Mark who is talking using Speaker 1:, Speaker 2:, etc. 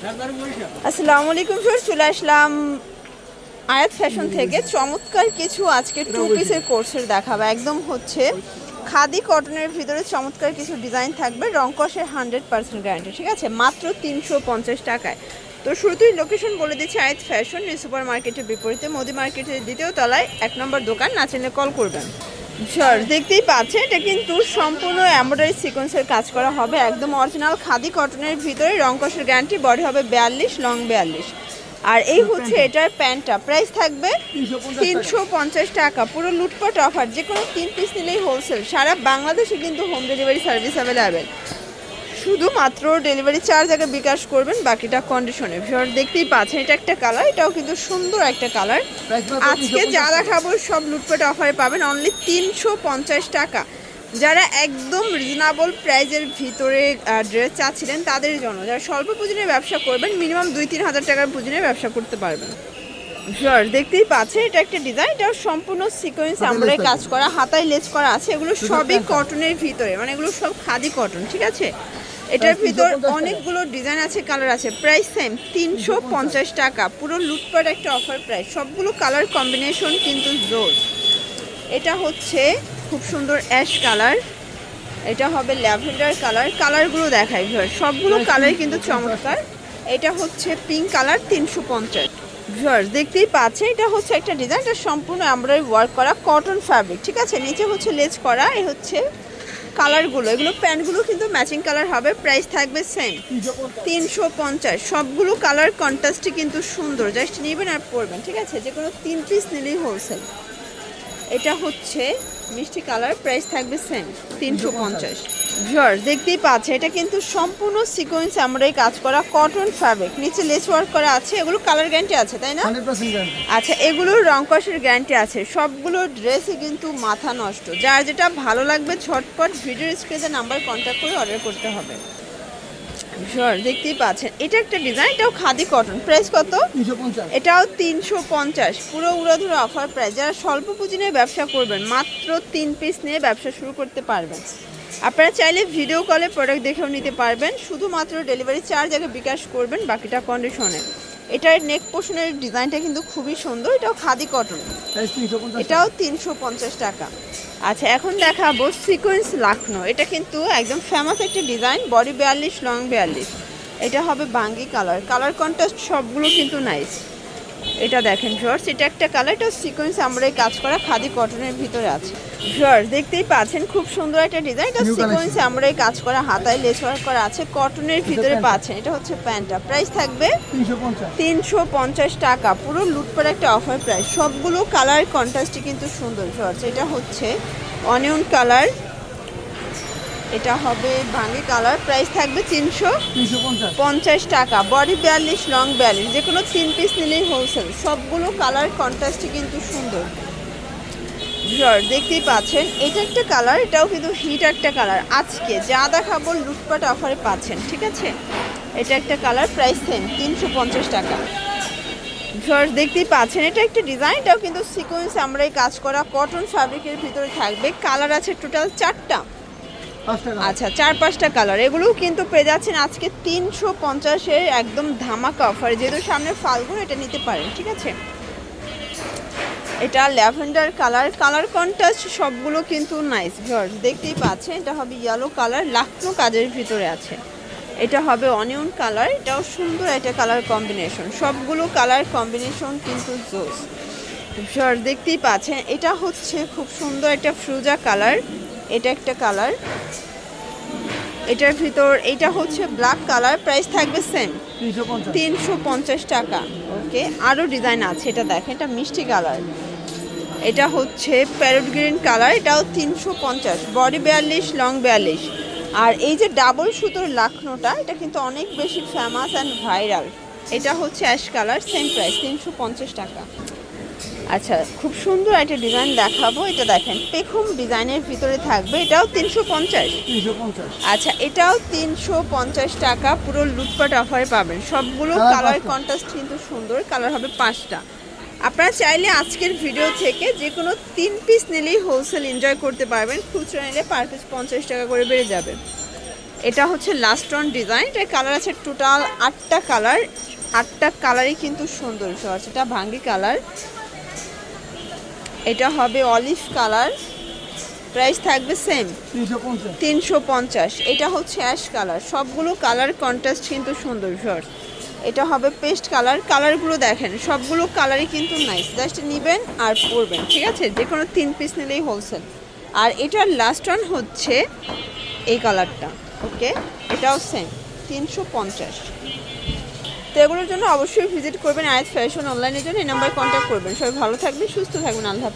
Speaker 1: আসসালামু আলাইকুম স্যার চলে আসলাম আয়াত ফ্যাশন থেকে। চমৎকার কিছু আজকে টু পিসের কোর্সের দেখাবো। একদম হচ্ছে খাদি কটনের ভিতরে চমৎকার কিছু ডিজাইন থাকবে রংকসের হান্ড্রেড পার্সেন্ট গ্যারান্টি ঠিক আছে? মাত্র তিনশো পঞ্চাশ টাকায়। তো শুরুতেই লোকেশন বলে দিচ্ছি আয়াত ফ্যাশন নিউ সুপার মার্কেটের বিপরীতে মোদি মার্কেটের দ্বিতীয় তলায় এক নম্বর দোকান না চিনলে কল করবেন। স্যার দেখতেই পাচ্ছেন, এটা কিন্তু সম্পূর্ণ এমব্রয়ডারি সিকোয়েন্সের কাজ করা হবে। একদম অরিজিনাল খাদি কটনের ভিতরে রং কষের গ্যারান্টি বডি হবে বিয়াল্লিশ লং বিয়াল্লিশ। আর এই হচ্ছে এটার প্যান্টটা প্রাইস থাকবে তিনশো পঞ্চাশ টাকা। পুরো লুটপাট অফার যে কোনো তিন পিস নিলেই হোলসেল সারা বাংলাদেশে কিন্তু হোম ডেলিভারি সার্ভিস অ্যাভেলেবেল শুধুমাত্র ডেলিভারি চার্জ আগে বিকাশ করবেন বাকিটা কন্ডিশনে ভিওর দেখতেই পাচ্ছেন এটা একটা কালার এটাও কিন্তু সুন্দর একটা কালার আজকে যা দেখাবো সব লুটপাট অফারে পাবেন অনলি তিনশো পঞ্চাশ টাকা। যারা একদম রিজনেবল প্রাইজের ভিতরে ড্রেস চাচ্ছিলেন তাদের জন্য। যারা স্বল্প পুঁজি নিয়ে ব্যবসা করবেন মিনিমাম দুই তিন হাজার টাকার পুঁজি নিয়ে ব্যবসা করতে পারবেন। শিওর দেখতেই পাচ্ছেন এটা একটা ডিজাইন এটা সম্পূর্ণ সিকোয়েন্স আমরা কাজ করা হাতায় লেজ করা আছে এগুলো সবই কটনের ভিতরে মানে এগুলো সব খাদি কটন ঠিক আছে? এটার ভিতর অনেকগুলো ডিজাইন আছে কালার আছে। প্রাইস সেম তিনশো পঞ্চাশ টাকা। পুরো লুটপাট একটা অফার প্রাইস সবগুলো কালার কম্বিনেশন কিন্তু জোর। এটা হচ্ছে খুব সুন্দর অ্যাশ কালার এটা হবে ল্যাভেন্ডার কালার কালারগুলো দেখাই ভিউয়ার সবগুলো কালার কিন্তু চমৎকার। এটা হচ্ছে পিঙ্ক কালার তিনশো পঞ্চাশ। ভিউয়ার দেখতেই পাচ্ছে এটা হচ্ছে একটা ডিজাইন এটা সম্পূর্ণ এমব্রয়ডারি ওয়ার্ক করা কটন ফ্যাব্রিক ঠিক আছে? নিচে হচ্ছে লেজ করা এ হচ্ছে কালারগুলো এগুলো প্যান্টগুলো কিন্তু ম্যাচিং কালার হবে প্রাইস থাকবে সেম তিনশো পঞ্চাশ, সবগুলো কালার কন্ট্রাস্টই কিন্তু সুন্দর জাস্ট নেবেন আর পরবেন, ঠিক আছে? যে কোনো তিন পিস নিলেই হোলসেল এটা হচ্ছে মিষ্টি কালার প্রাইস থাকবে সেম তিনশো পঞ্চাশ। ভিওর দেখতেই পাচ্ছে এটা কিন্তু সম্পূর্ণ সিকোয়েন্স আমরাই কাজ করা কটন ফ্যাব্রিক নিচে লেস ওয়ার্ক করা আছে এগুলো কালার গ্যারান্টি আছে তাই না? আচ্ছা এগুলোর রং কষের গ্যারান্টি আছে। সবগুলো ড্রেসই কিন্তু মাথা নষ্ট। যার যেটা ভালো লাগবে ঝটপট ভিডিও স্ক্রিনে নাম্বার কন্ট্যাক্ট করে অর্ডার করতে হবে। শিওর দেখতেই পাচ্ছেন এটা একটা ডিজাইন এটাও খাদি কটন প্রাইস কত? এটাও তিনশো পঞ্চাশ। পুরো উড়াধুরো অফার প্রাইস যারা স্বল্প পুঁজি নিয়ে ব্যবসা করবেন মাত্র তিন পিস নিয়ে ব্যবসা শুরু করতে পারবেন। আপনারা চাইলে ভিডিও কলে প্রোডাক্ট দেখেও নিতে পারবেন। শুধুমাত্র ডেলিভারি চার্জ আগে বিকাশ করবেন বাকিটা কন্ডিশনে এটার নেক পোষণের ডিজাইনটা কিন্তু খুবই সুন্দর। এটাও খাদি কটন এটাও তিনশো পঞ্চাশ টাকা। আচ্ছা এখন দেখাবো সিকোয়েন্স লাখনো। এটা কিন্তু একদম ফেমাস একটা ডিজাইন বডি বিয়াল্লিশ লং বিয়াল্লিশ। এটা হবে বাঙ্গি কালার কালার কন্ট্রাস্ট সবগুলো কিন্তু নাইস এটা দেখেন জর্জ এটা একটা কালার এটা সিকোয়েন্স আমরা এই কাজ করা খাদি কটনের ভিতরে আছে। জর্জ দেখতেই পাচ্ছেন খুব সুন্দর একটা ডিজাইন এটা সিকোয়েন্স আমরা এই কাজ করা হাতায় লেস ওয়ার্ক করা আছে কটনের ভিতরে পাচ্ছেন এটা হচ্ছে প্যান্টটা প্রাইস থাকবে
Speaker 2: তিনশো পঞ্চাশ।
Speaker 1: টাকা পুরো লুটপাট একটা অফার প্রাইস সবগুলো কালার কন্ট্রাস্টই কিন্তু সুন্দর শর্টস এটা হচ্ছে অনিয়ন কালার এটা হবে ভাঙে কালার। প্রাইস থাকবে তিনশো
Speaker 2: পঞ্চাশ
Speaker 1: টাকা। বডি বিয়াল্লিশ লং বিয়াল্লিশ। যে কোনো তিন পিস নিলেই হোলসেল সবগুলো কালার কন্ট্রাস্টই কিন্তু সুন্দর। শর্ট দেখতেই পাচ্ছেন। এটা একটা কালার এটাও কিন্তু হিট একটা কালার আজকে যা দেখাবো, লুটপাট অফারে পাচ্ছেন, ঠিক আছে? এটা একটা কালার প্রাইস সেম তিনশো পঞ্চাশ টাকা। শর্ট দেখতেই পাচ্ছেন। এটা একটা ডিজাইন এটাও কিন্তু সিকোয়েন্স আমরা এই কাজ করা। কটন ফ্যাব্রিকের ভিতরে থাকবে। কালার আছে টোটাল চারটা। আচ্ছা চার পাঁচটা কালার এগুলোও কিন্তু পেয়ে যাচ্ছেন আজকে তিনশো পঞ্চাশের একদম ধামাকা অফার যেহেতু সামনে ফাল্গুন, এটা নিতে পারেন, ঠিক আছে? এটা ল্যাভেন্ডার কালার কালার কন্ট্রাস্ট সবগুলো কিন্তু নাইস ভিউয়ার্স দেখতেই পাচ্ছেন। এটা হবে ইয়েলো কালার লাখনো কাজের ভিতরে আছে। এটা হবে অনিয়ন কালার এটাও সুন্দর একটা কালার কম্বিনেশন সবগুলো কালার কম্বিনেশন কিন্তু জোস। ভিউয়ার্স দেখতেই পাচ্ছেন, এটা হচ্ছে খুব সুন্দর একটা ফ্রুজা কালার এটা একটা কালার। এটার ভিতর এটা হচ্ছে ব্ল্যাক কালার প্রাইস থাকবে সেম
Speaker 2: তিনশো পঞ্চাশ।
Speaker 1: টাকা। ওকে আরও ডিজাইন আছে এটা দেখেন এটা মিষ্টি কালার। এটা হচ্ছে প্যারট গ্রিন কালার এটাও তিনশো পঞ্চাশ। বডি বিয়াল্লিশ লং বিয়াল্লিশ। আর এই যে ডাবল সুতোর লাখনোটা এটা কিন্তু অনেক বেশি ফেমাস অ্যান্ড ভাইরাল এটা হচ্ছে অ্যাশ কালার সেম প্রাইস তিনশো পঞ্চাশ টাকা। আচ্ছা খুব সুন্দর একটা ডিজাইন দেখাবো। এটা দেখেন পেখম ডিজাইনের ভিতরে থাকবে। এটাও তিনশো পঞ্চাশ। আচ্ছা এটাও তিনশো পঞ্চাশ টাকা। পুরো লুটপাট অফারে পাবেন। সবগুলো কালার। কন্ট্রাস্ট কিন্তু সুন্দর। কালার হবে পাঁচটা। আপনারা চাইলে আজকের ভিডিও থেকে যে কোনো তিন পিস নিলেই হোলসেল এনজয় করতে পারবেন। খুচরা নিলে পার পিস পঞ্চাশ টাকা করে বেড়ে যাবে। এটা হচ্ছে লাস্ট অন ডিজাইন এটার কালার আছে টোটাল আটটা কালার আটটা কালারই কিন্তু সুন্দর। শর্টস এটা ভাঙ্গি কালার এটা হবে অলিভ কালার। প্রাইস থাকবে সেম
Speaker 2: তিনশো পঞ্চাশ।
Speaker 1: এটা হচ্ছে অ্যাশ কালার সবগুলো কালার কন্ট্রাস্ট কিন্তু সুন্দর শর্ট এটা হবে পেস্ট কালার কালারগুলো দেখেন সবগুলো কালারই কিন্তু নাইস জাস্ট নেবেন আর পরবেন ঠিক আছে? যে কোনো তিন পিস নিলেই হোলসেল আর এটার লাস্ট ওয়ান হচ্ছে এই কালারটা ওকে এটাও সেম তিনশো পঞ্চাশ। তো এগুলোর জন্য অবশ্যই ভিজিট করবেন আয়াত ফ্যাশন অনলাইনের জন্য, এই নাম্বারে কন্ট্যাক্ট করবেন। সবাই ভালো থাকবেন, সুস্থ থাকবেন, আল্লাহ